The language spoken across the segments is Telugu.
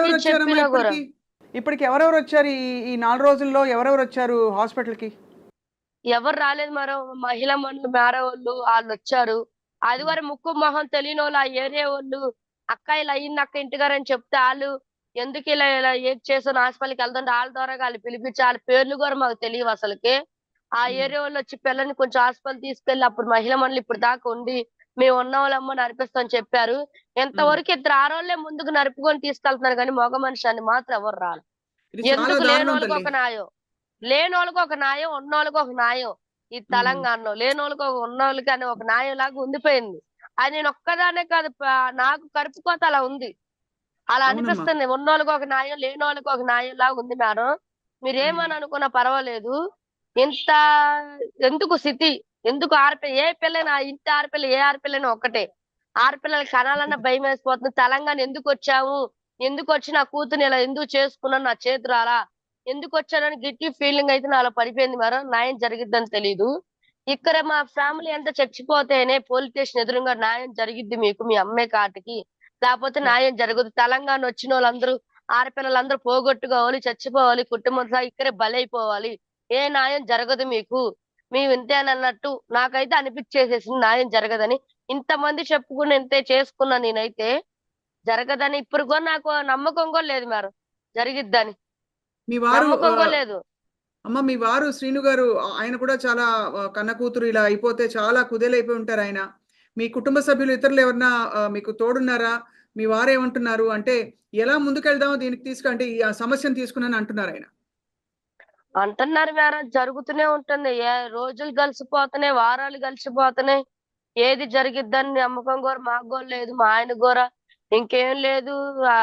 ఎవరెవరు కూడా. ఇప్పటికి? ఎవరెవరు వచ్చారు ఈ నాలుగు రోజుల్లో? ఎవరెవరు వచ్చారు హాస్పిటల్కి? ఎవరు రాలేదు మరో మహిళా మనులు మేర వాళ్ళు వాళ్ళు వచ్చారు. ఆదివారం ముక్కు మొహం తెలియని వాళ్ళు ఆ ఏరియా వాళ్ళు అక్క ఇలా అయింది అక్క ఇంటిగారని చెప్తే వాళ్ళు ఎందుకు ఇలా ఇలా ఏం చేసాను హాస్పిటల్కి వెళ్తుంటే వాళ్ళ ద్వారా వాళ్ళు పిలిపించి వాళ్ళ పేర్లు కూడా మాకు తెలియవు అసలుకి. ఆ. ఏరియా వాళ్ళు వచ్చి పిల్లని కొంచెం హాస్పిటల్ తీసుకెళ్ళి అప్పుడు మహిళా మనులు ఇప్పుడు దాకా ఉండి మేము ఉన్న వాళ్ళమ్మ నడిపిస్తామని చెప్పారు. ఎంతవరకు ఇద్దరు ఆడవాళ్ళే ముందుకు నడుపుకొని తీసుకెళ్తున్నారు కానీ మగ మనిషి అని మాత్రం ఎవరు రాలి చాలా ఎందుకు లేని వాళ్ళకి ఒక న్యాయం? లేని వాళ్ళకి ఒక న్యాయం ఉన్న వాళ్ళకి ఒక న్యాయం. ఈ తెలంగాణలో లేని వాళ్ళకి ఒక ఉన్న వాళ్ళకి అని ఒక న్యాయం లాగా ఉండిపోయింది. అది నేను ఒక్కదానే కాదు నాకు కరుపుకోత అలా ఉంది. అలా. అనిపిస్తుంది. ఉన్న వాళ్ళకి ఒక న్యాయం లేని వాళ్ళకి ఒక న్యాయం లాగా ఉంది మేడం. మీరు ఏమని అనుకున్నా పర్వాలేదు. ఇంత ఎందుకు స్థితి ఎందుకు ఆడపిల్ల? ఏ పిల్లైనా ఇంటి ఆడపిల్ల ఏ ఆడపిల్లైనా ఒక్కటే. ఆడపిల్లలకి కనాలన్న భయం వేసిపోతుంది తెలంగాణ ఎందుకు వచ్చాము ఎందుకు వచ్చి నా కూతుర్ని ఇలా ఎందుకు చేసుకున్నాను నా చేతి రాలా ఎందుకు వచ్చానని గిట్టి ఫీలింగ్ అయితే నాలో పడిపోయింది. మేడం న్యాయం జరిగిద్దని తెలీదు. ఇక్కడ మా ఫ్యామిలీ అంతా చచ్చిపోతేనే పోలీస్ స్టేషన్ ఎదురుగా న్యాయం జరిగిద్ది మీకు మీ అమ్మాయి కాటికి. లేకపోతే న్యాయం జరగదు. తెలంగాణ వచ్చిన వాళ్ళందరూ ఆడపిల్లలందరూ పోగొట్టుకోవాలి చచ్చిపోవాలి కుటుంబం సహా ఇక్కడే బలైపోవాలి. ఏ న్యాయం జరగదు మీకు. మేము ఇంతేనన్నట్టు నాకైతే అనిపించేసేసింది న్యాయం జరగదని. ఇంతమంది చెప్పుకుని ఇంతే చేసుకున్నా నేనైతే జరగదని. ఇప్పుడు కూడా నాకు నమ్మకం కూడా లేదు మేడం జరిగిద్దని. మీ వారు నమ్మకం ఆ, కూడా లేదు. అమ్మ మీ వారు శ్రీను గారు ఆయన కూడా చాలా కన్న కూతురు ఇలా అయిపోతే చాలా కుదేలైపోయి ఉంటారు ఆయన. మీ కుటుంబ సభ్యులు ఇతరులు ఎవరన్నా మీకు తోడున్నారా? మీ వారు ఏమంటున్నారు? అంటే ఎలా ముందుకెళ్దామో దీనికి తీసుకు అంటే ఈ సమస్యను తీసుకున్నాను అంటున్నారు ఆయన. అంటున్నారు మేడం జరుగుతూనే ఉంటుంది. ఏ రోజులు కలిసిపోతున్నాయి వారాలు కలిసిపోతున్నాయి ఏది జరిగిద్దని నమ్మకం కూడా మాకు కూడా లేదు మా ఆయన కూడా ఇంకేం లేదు.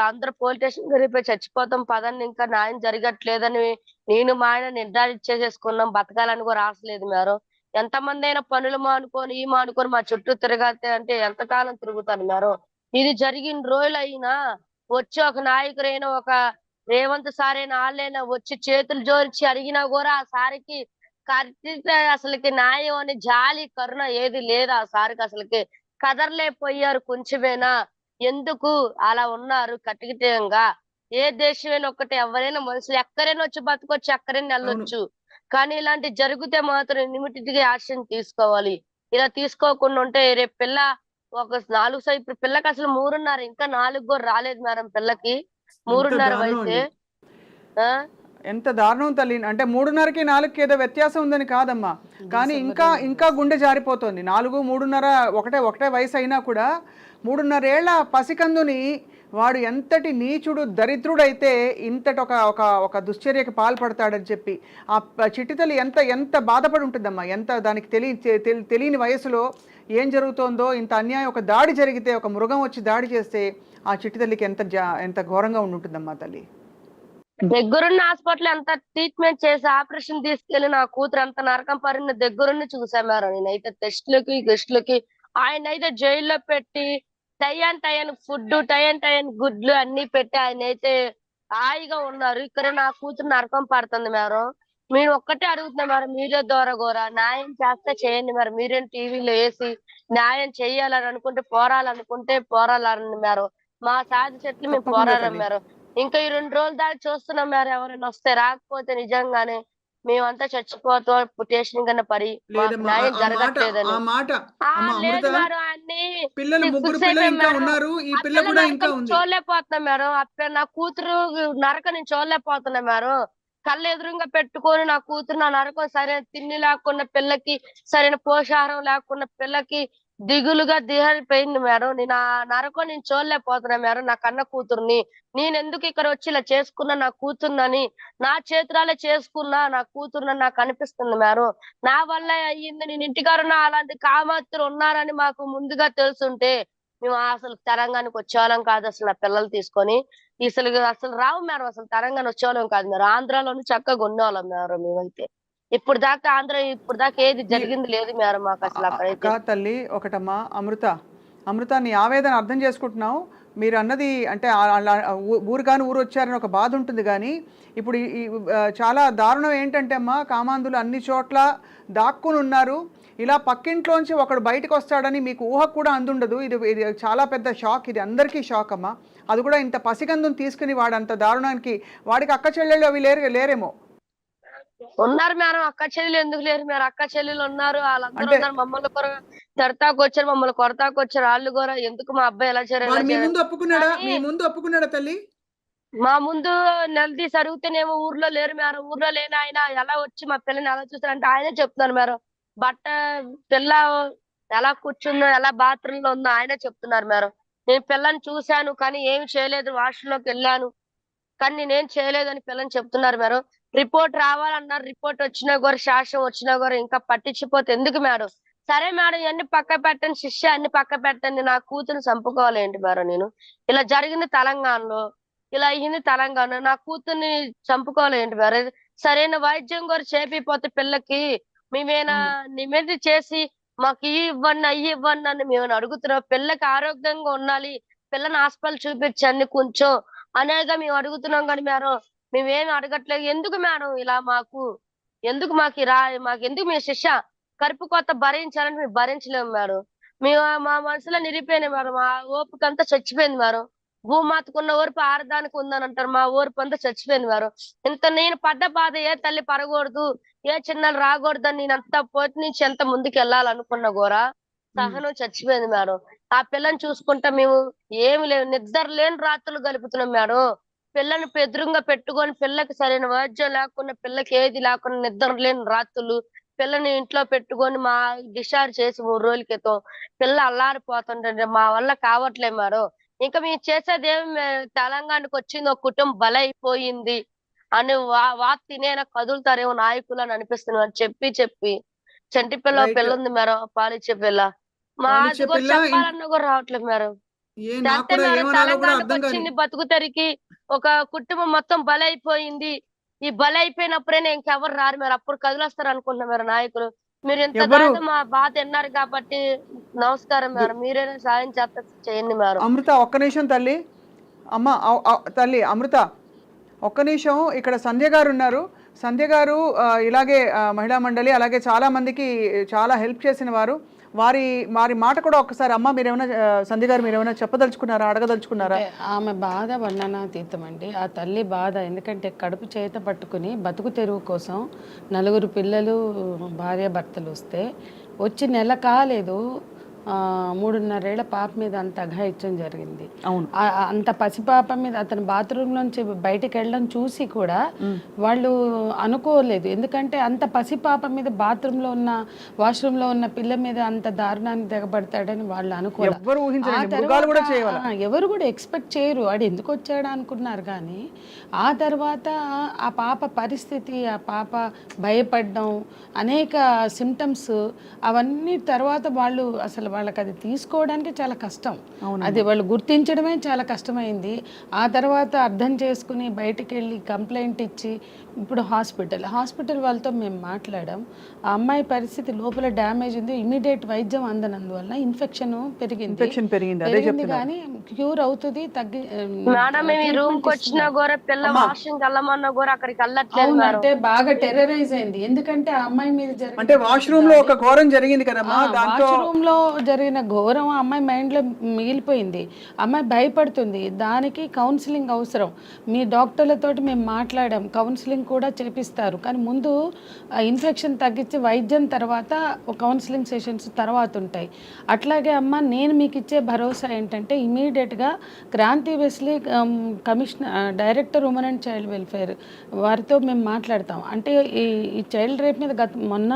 అందరూ పోలీస్ స్టేషన్ వెళ్ళిపోయి చచ్చిపోతాం పదండి ఇంకా న్యాయం జరగట్లేదని నేను మా ఆయన నిర్ధారించేసేసుకున్నాం బతకాలని కూడా రాసలేదు మేడం. ఎంతమంది అయినా పనులు మానుకొని ఈ మానుకొని మా చుట్టూ తిరగతే అంటే ఎంతకాలం తిరుగుతాను మేడం? ఇది జరిగిన రోజులు అయినా వచ్చి ఒక నాయకుడైనా ఒక రేవంత్ సార్ అయినా వాళ్ళైనా వచ్చి చేతులు జోడించి అడిగినా కూడా ఆ సారికి కరెక్ట్ అసలుకి న్యాయం అని జాలి కరుణ ఏది లేదు ఆ సారికి అసలుకి. కదర్లేకపోయారు కొంచెమేనా? ఎందుకు అలా ఉన్నారు కటికిటంగా ఏ దేశమైనా ఒక్కటే ఎవరైనా మనుషులు ఎక్కడైనా వచ్చి బతకొచ్చు ఎక్కడైనా వెళ్ళొచ్చు. కానీ ఇలాంటి జరిగితే మాత్రం గా యాక్షన్ తీసుకోవాలి. ఇలా తీసుకోకుండా ఉంటే రేపు పిల్ల ఒక నాలుగు సై ఇప్పుడు పిల్లకి అసలు మూడున్నర ఇంకా నాలుగు కూడా రాలేదు మేడం పిల్లకి. మూడున్నర వయసే? ఎంత దారుణం తల్లి. అంటే మూడున్నరకి నాలుగుకి ఏదో వ్యత్యాసం ఉందని కాదమ్మా. కానీ ఇంకా ఇంకా గుండె జారిపోతుంది. నాలుగు మూడున్నర ఒకటే ఒకటే వయసు అయినా కూడా మూడున్నరేళ్ళ పసికందుని వాడు ఎంతటి నీచుడు దరిద్రుడైతే ఇంతటి ఒక ఒక ఒక దుశ్చర్యకి పాల్పడతాడని చెప్పి ఆ చిట్టితల్లి ఎంత ఎంత బాధపడి ఉంటుందమ్మా. ఎంత దానికి తెలియ తెలి- తెలియని వయసులో ఏం జరుగుతోందో ఇంత అన్యాయం ఒక దాడి జరిగితే ఒక మృగం వచ్చి దాడి చేస్తే ఆ చిట్టితల్లికి ఎంత జా- ఎంత ఘోరంగా ఉండి ఉంటుందమ్మా తల్లి? దగ్గరున్న హాస్పిటల్ ఎంత ట్రీట్మెంట్ చేసి ఆపరేషన్ తీసుకెళ్ళి నా కూతురు ఎంత నరకం పరిన దగ్గరుండి చూసా నేనైతే టెస్ట్లకి గెస్ట్లకి. ఆయన అయితే జైల్లో పెట్టి టైన్ టైన్ ఫుడ్ టైన్ టైన్ గుడ్లు అన్ని పెట్టి ఆయన అయితే హాయిగా ఉన్నారు. ఇక్కడ నా కూతురు నరకం పడుతుంది మేడం. మీరు ఒక్కటే అడుగుతున్నా మీరే ద్వారా గోరా. న్యాయం చేస్తే చేయండి మరి. మీరేం టీవీలో వేసి న్యాయం చెయ్యాలని అనుకుంటే పోరాలనుకుంటే పోరాలని మేడం మా సాధి చెట్లు మేము. మేడం ఇంకా ఈ రెండు రోజుల దాకా చూస్తున్నాం మేడం ఎవరైనా వస్తే. రాకపోతే నిజంగానే మేమంతా చచ్చిపోతాం స్టేషన్ కన్నా పడి న్యాయం జరగట్లేదని. లేదు మేడం. అన్ని కూడా చూడలేకపోతున్నా మేడం. నా కూతురు నరక నేను చూడలేకపోతున్నా మేడం. కళ్ళు ఎదురుగా పెట్టుకొని నా కూతురు నా నరకం సరైన తిండి లేకుండా పిల్లకి సరైన పోషాహారం లేకుండా పిల్లకి దిగులుగా దిగలిపోయింది మేడం. నేను ఆ నరకం నేను చూడలేకపోతున్నా మేడం. నా కన్న కూతుర్ని. నేను ఎందుకు ఇక్కడ వచ్చి ఇలా చేసుకున్నా నా కూతుర్నని? నా చేతురాలే చేసుకున్నా నా కూతుర్నని నాకు అనిపిస్తుంది మేడం. నా వల్ల అయ్యింది. నేను ఇంటికారున్న అలాంటి కామాత్రులు ఉన్నారని మాకు ముందుగా తెలుసుంటే మేము అసలు తెలంగాణకు వచ్చేవాళ్ళం కాదు అసలు నా పిల్లలు తీసుకొని. అసలు అసలు రావు మేడం అసలు తెలంగాణ వచ్చేవాళ్ళం కాదు మేడం. ఆంధ్రాలోనే చక్కగా ఉండేవాళ్ళం మేడం మేమైతే. ఇప్పుడు దాకా ఆంధ్ర ఇప్పుడు దాకా ఏది జరిగింది లేదు మేడం మాకు అసలు అక్కడైతే. అక్క తల్లి ఒకటమ్మా అమృత. అమృత నీ ఆవేదన అర్థం చేసుకుంటున్నావు. మీరు అన్నది అంటే ఊరు కాని ఊరు వచ్చారని ఒక బాధ ఉంటుంది కానీ ఇప్పుడు చాలా దారుణం ఏంటంటే అమ్మా కామాంధులు అన్ని చోట్ల దాక్కుని ఉన్నారు. ఇలా పక్కింట్లోంచి ఒకడు బయటకు వస్తాడని మీకు ఊహ కూడా అందుండదు. ఇది ఇది చాలా పెద్ద షాక్. ఇది అందరికీ షాక్ అమ్మా. అది కూడా ఇంత పసికందుని తీసుకుని వాడు అంత దారుణానికి వాడికి అక్క చెల్లెళ్ళు అవి లేరు లేరేమో. ఉన్నారు మేడం. అక్క చెల్లెలు ఎందుకు లేరు మేడం? అక్క చెల్లెలు ఉన్నారు. వాళ్ళందరూ ఉన్నారు. మమ్మల్ని కూడా తిడతాకు వచ్చారు మమ్మల్ని కొడతాకు వచ్చారు వాళ్ళు కూడా ఎందుకు మా అబ్బాయి ఎలా వాడు మీ ముందు ఒప్పుకున్నాడా? కానీ- మీ ముందు ఒప్పుకున్నాడా తల్లి? మా ముందు నిలదీసి అడిగితేనేమో ఊర్లో లేరు మేడం. ఊర్లో లేని ఆయన ఎలా వచ్చి మా పిల్లని ఎలా చూస్తారంటే ఆయనే చెప్తున్నారు మేడం. బట్ట పిల్ల ఎలా కూర్చుందో ఎలా బాత్రూమ్లో ఉందో ఆయనే చెప్తున్నారు మేడం. నేను పిల్లని చూశాను కానీ ఏమి చేయలేదు వాష్రూమ్లోకి వెళ్ళాను. కానీ నేనేం చేయలేదు అని పిల్లని చెప్తున్నారు మేడం. రిపోర్ట్ రావాలన్నారు రిపోర్ట్ వచ్చినా కూడా శాసనం వచ్చినా కూడా ఇంకా పట్టించిపోతే ఎందుకు మేడం? సరే మేడం ఇవన్నీ పక్క పెట్టండి శిష్య అన్ని పక్క పెట్టండి. నా కూతురు చంపుకోవాలి ఏంటి మేడం నేను? ఇలా జరిగింది తెలంగాణలో ఇలా అయ్యింది తెలంగాణ నా కూతుర్ని చంపుకోవాలి ఏంటి మేడం? సరైన వైద్యం కూడా చేపిపోతే పిల్లకి మేమేనా నిమిది చేసి మాకు ఇవి ఇవ్వండి అయ్యి ఇవ్వండి అని మేము అడుగుతున్నాం. పిల్లకి ఆరోగ్యంగా ఉండాలి పిల్లని హాస్పిటల్ చూపించండి కొంచెం అనేగా మేము అడుగుతున్నాం కానీ మేడం మేమేమి అడగట్లేదు. ఎందుకు మేడం ఇలా మాకు? ఎందుకు మాకు రా మాకు ఎందుకు మీ శిక్ష కరుపు కొత్త భరించాలని మేము భరించలేము మేడం. మేము మా మనసులో నిరిపోయినాయి మేడం. మా ఓపిక అంతా చచ్చిపోయింది మేడం. భూమాతకున్న ఓర్పు ఆరదానికి ఉందని అంటారు మా ఓర్పు అంతా చచ్చిపోయింది మేడం ఇంత నేను పడ్డ బాధ ఏ తల్లి పడకూడదు ఏ చిన్నలు రాకూడదు అని నేను అంత పోటీ నుంచి ఎంత ముందుకు వెళ్ళాలనుకున్నా కూడా సహనం చచ్చిపోయింది మేడం. ఆ పిల్లని చూసుకుంటా మేము ఏమి లేవు. నిద్ర లేని రాత్రులు గలుపుతున్నాం మేడం. పిల్లని ఎదురుగా పెట్టుకొని పిల్లకి సరైన వైద్యం లేకుండా పిల్లకి ఏది లేకుండా నిద్ర లేని రాత్రులు పిల్లని ఇంట్లో పెట్టుకొని మా డిశ్చార్జ్ చేసి మూడు రోజుల క్రితం పిల్ల అల్లారిపోతుంటే మా వల్ల కావట్లేదు మేడం. ఇంకా మేము చేసేది తెలంగాణకు వచ్చింది ఒక కుటుంబం బలైపోయింది అని వా తినేనా కదులుతారేమో నాయకులు అని అనిపిస్తుంది అని చెప్పి చెప్పి. చంటి పిల్ల. పిల్ల ఉంది మేడం పాలిచ్చే పిల్ల. మా అది కూడా చెప్పాలన్నా కూడా రావట్లేదు మేడం. కూడా మేడం తెలంగాణకు వచ్చింది బతుకుతరికి ఒక కుటుంబం మొత్తం బలైపోయింది. ఈ బలైపోయినప్పుడే ఇంకెవరు రారు మేడం. అప్పుడు కదిలేస్తారు అనుకుంటున్నా మేడం నాయకులు. మీరు? దాకా మా బాధ విన్నారు కాబట్టి నమస్కారం మేడం. మీరైనా సాయం చేస్తే చేయండి మేడం. అమృత ఒక్క నిమిషం తల్లి. అమ్మ తల్లి అమృత ఒక్క నిమిషం. ఇక్కడ సంధ్య గారు ఉన్నారు. సంధ్య గారు ఇలాగే మహిళా మండలి అలాగే చాలా మందికి చాలా హెల్ప్ చేసిన వారు. వారి వారి మాట కూడా ఒక్కసారి అమ్మ మీరేమైనా ఏమైనా సంధ్య గారు మీరేమైనా చెప్పదలుచుకున్నారా అడగదలుచుకున్నారా? ఆమె బాధ వర్ణనాతీతం అండి. ఆ తల్లి బాధ ఎందుకంటే కడుపు చేత పట్టుకుని బతుకు తెరువు కోసం నలుగురు పిల్లలు భార్య భర్తలు వస్తే వచ్చి నెల కాలేదు మూడున్నరేళ్ళ పాప మీద అంత అఘాయిత్యం జరిగింది. అవును. అంత పసిపాప మీద అతను బాత్రూమ్ నుంచి బయటికి వెళ్ళడం చూసి కూడా వాళ్ళు అనుకోలేదు. ఎందుకంటే అంత పసిపాప మీద బాత్రూంలో ఉన్న వాష్రూమ్లో ఉన్న పిల్ల మీద అంత దారుణానికి దిగబడతాడని వాళ్ళు అనుకోలేదు ఎవరు కూడా ఎక్స్పెక్ట్ చేయరు. వాడు ఎందుకు వచ్చాడు అనుకున్నారు కానీ ఆ తర్వాత ఆ పాప పరిస్థితి ఆ పాప భయపడడం అనేక సిమ్టమ్స్ అవన్నీ తర్వాత వాళ్ళు అసలు వాళ్ళకి అది తీసుకోవడానికి చాలా కష్టం. అది వాళ్ళు గుర్తించడమే చాలా కష్టమైంది. ఆ తర్వాత అర్థం చేసుకుని బయటికి వెళ్ళి కంప్లైంట్ ఇచ్చి ఇప్పుడు హాస్పిటల్. హాస్పిటల్ వాళ్ళతో మేము మాట్లాడాం. ఆ అమ్మాయి పరిస్థితి లోపల డ్యామేజ్ ఉంది. ఇమీడియట్ వైద్యం అందనందువల్ల ఇన్ఫెక్షన్ పెరిగింది. ఇన్ఫెక్షన్ పెరిగింది. అదే పెరిగింది చెప్తున్నారు కానీ క్యూర్ అవుతుంది తగ్గి మేడం మేము రూమ్కి వచ్చినా కూడా పిల్ల వాషింగ్ వెళ్ళమన్నా కూడా అక్కడికి వెళ్ళట్లేదు అంటే బాగా టెర్రరైజ్ అయింది. ఎందుకంటే ఆ అమ్మాయి మీద జరిగిన అంటే వాష్రూమ్లో ఒక ఘోరం జరిగింది కదమ్మా? దాంతో వాష్రూమ్లో జరిగిన ఘోరం ఆ అమ్మాయి మైండ్లో మిగిలిపోయింది. అమ్మాయి భయపడుతుంది. దానికి కౌన్సిలింగ్ అవసరం. మీ డాక్టర్లతోటి మేము మాట్లాడాం. కౌన్సిలింగ్ కూడా చేపిస్తారు. కానీ ముందు ఇన్ఫెక్షన్ తగ్గించి వైద్యం తర్వాత కౌన్సిలింగ్ సెషన్స్ తర్వాత ఉంటాయి. అట్లాగే అమ్మ నేను మీకు ఇచ్చే భరోసా ఏంటంటే ఇమీడియట్గా Kranti Wesley commissioner director women and child welfare వారితో మేము మాట్లాడతాం. అంటే ఈ ఈ చైల్డ్ రేప్ మీద గత మొన్న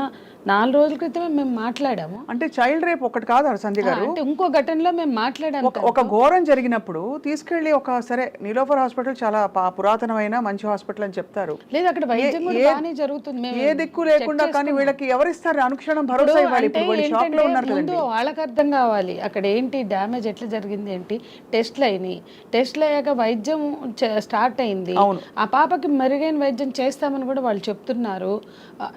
నాలుగు రోజుల క్రితమే మేము మాట్లాడాము. అంటే చైల్డ్ రేప్ ఒకటి కాదు సంధ్య గారు. అంటే ఇంకో ఘటనలో మేము మాట్లాడాము ఒక ఘోరం జరిగినప్పుడు తీసుకెళ్ళి ఒక సరే నీలోఫర్ హాస్పిటల్ చాలా పురాతనమైన మంచి హాస్పిటల్ అని చెప్తారు. లేదు అక్కడ వైద్యం బాగానే జరుగుతుంది. మేము ఏ దిక్కు లేకుండా కానీ వీళ్ళకి ఎవరిస్తారు? అనుక్షణం భరోసా ఇవ్వాలి షాక్లో ఉన్నారు ముందు వాళ్ళకి అర్థం కావాలి. అక్కడ ఏంటి డ్యామేజ్ ఎట్లా జరిగింది ఏంటి? టెస్ట్లు అయినాయి. టెస్ట్లు అయ్యాక వైద్యం స్టార్ట్ అయింది. ఆ పాపకి మెరుగైన వైద్యం చేస్తామని కూడా వాళ్ళు చెప్తున్నారు.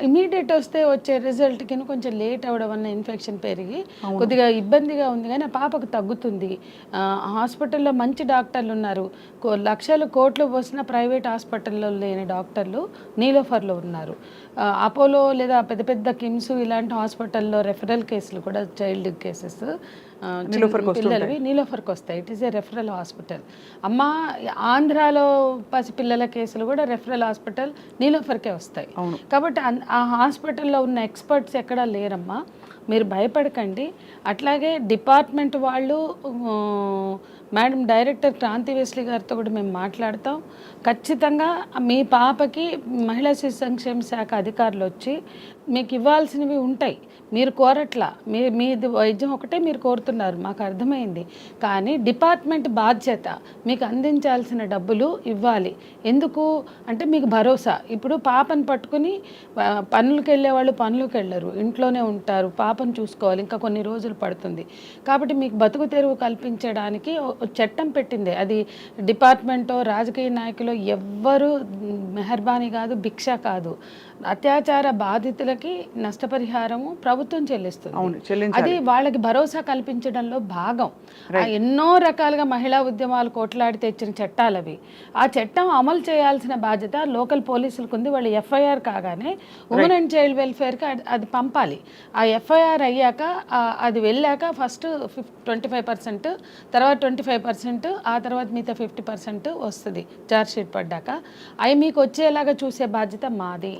ఇమీడియట్ వస్తే వచ్చే రిజల్ట్ కి కొంచెం లేట్ అవడం వల్ల ఇన్ఫెక్షన్ పెరిగి కొద్దిగా ఇబ్బందిగా ఉంది. కానీ ఆ పాపకు తగ్గుతుంది. ఆ, హాస్పిటల్లో మంచి డాక్టర్లు ఉన్నారు. లక్షలు కోట్లు పోసిన ప్రైవేట్ హాస్పిటల్లో లేని డాక్టర్లు నీలోఫర్లో ఉన్నారు. అపోలో లేదా పెద్ద పెద్ద కిమ్స్ ఇలాంటి హాస్పిటల్లో రెఫరల్ కేసులు కూడా చైల్డ్ కేసెస్. పిల్లలవి నీలోఫర్కి వస్తాయి. It is a referral hospital అమ్మ ఆంధ్రాలో పసిపిల్లల కేసులు కూడా రెఫరల్ హాస్పిటల్ నీలోఫర్కే వస్తాయి. అవును. కాబట్టి ఆ హాస్పిటల్లో ఉన్న ఎక్స్పర్ట్స్ ఎక్కడా లేరమ్మా. మీరు భయపడకండి. అట్లాగే డిపార్ట్మెంట్ వాళ్ళు మేడం డైరెక్టర్ క్రాంతి వెస్లీ గారితో కూడా మేము మాట్లాడతాం. ఖచ్చితంగా మీ పాపకి మహిళా శిశు సంక్షేమ శాఖ అధికారులు వచ్చి మీకు ఇవ్వాల్సినవి ఉంటాయి. మీరు కోరట్లా. మీ మీది వైద్యం ఒకటే మీరు కోరుతున్నారు. మాకు అర్థమైంది. కానీ డిపార్ట్మెంట్ బాధ్యత మీకు అందించాల్సిన డబ్బులు ఇవ్వాలి. ఎందుకు? అంటే మీకు భరోసా. ఇప్పుడు పాపను పట్టుకుని పనులకు వెళ్ళే వాళ్ళు పనులకు వెళ్ళరు. ఇంట్లోనే ఉంటారు. పాపను చూసుకోవాలి. ఇంకా కొన్ని రోజులు పడుతుంది. కాబట్టి మీకు బతుకు తెరువు కల్పించడానికి చట్టం పెట్టింది. అది డిపార్ట్మెంటో రాజకీయ నాయకులు ఎవ్వరు మెహర్బానీ కాదు భిక్ష కాదు. అత్యాచార బాధితులకి నష్టపరిహారము ప్రభుత్వం చెల్లిస్తుంది. అది వాళ్ళకి భరోసా కల్పించడంలో భాగం. ఆ ఎన్నో రకాలుగా మహిళా ఉద్యమాలు కోట్లాడి తెచ్చిన చట్టాలు అవి ఆ చట్టం అమలు చేయాల్సిన బాధ్యత లోకల్ పోలీసులకు ఉంది. వాళ్ళు ఎఫ్ఐఆర్ కాగానే ఉమెన్ అండ్ చైల్డ్ వెల్ఫేర్కి అది పంపాలి. ఆ ఎఫ్ఐఆర్ అయ్యాక అది వెళ్ళాక ఫస్ట్ ఫిఫ్ ట్వంటీ ఫైవ్ పర్సెంట్ తర్వాత ట్వంటీ ఫైవ్ పర్సెంట్ ఆ తర్వాత మిగతా ఫిఫ్టీ పర్సెంట్ వస్తుంది. ఛార్జ్ షీట్ పడ్డాక. అవి మీకు వచ్చేలాగా చూసే బాధ్యత మాది.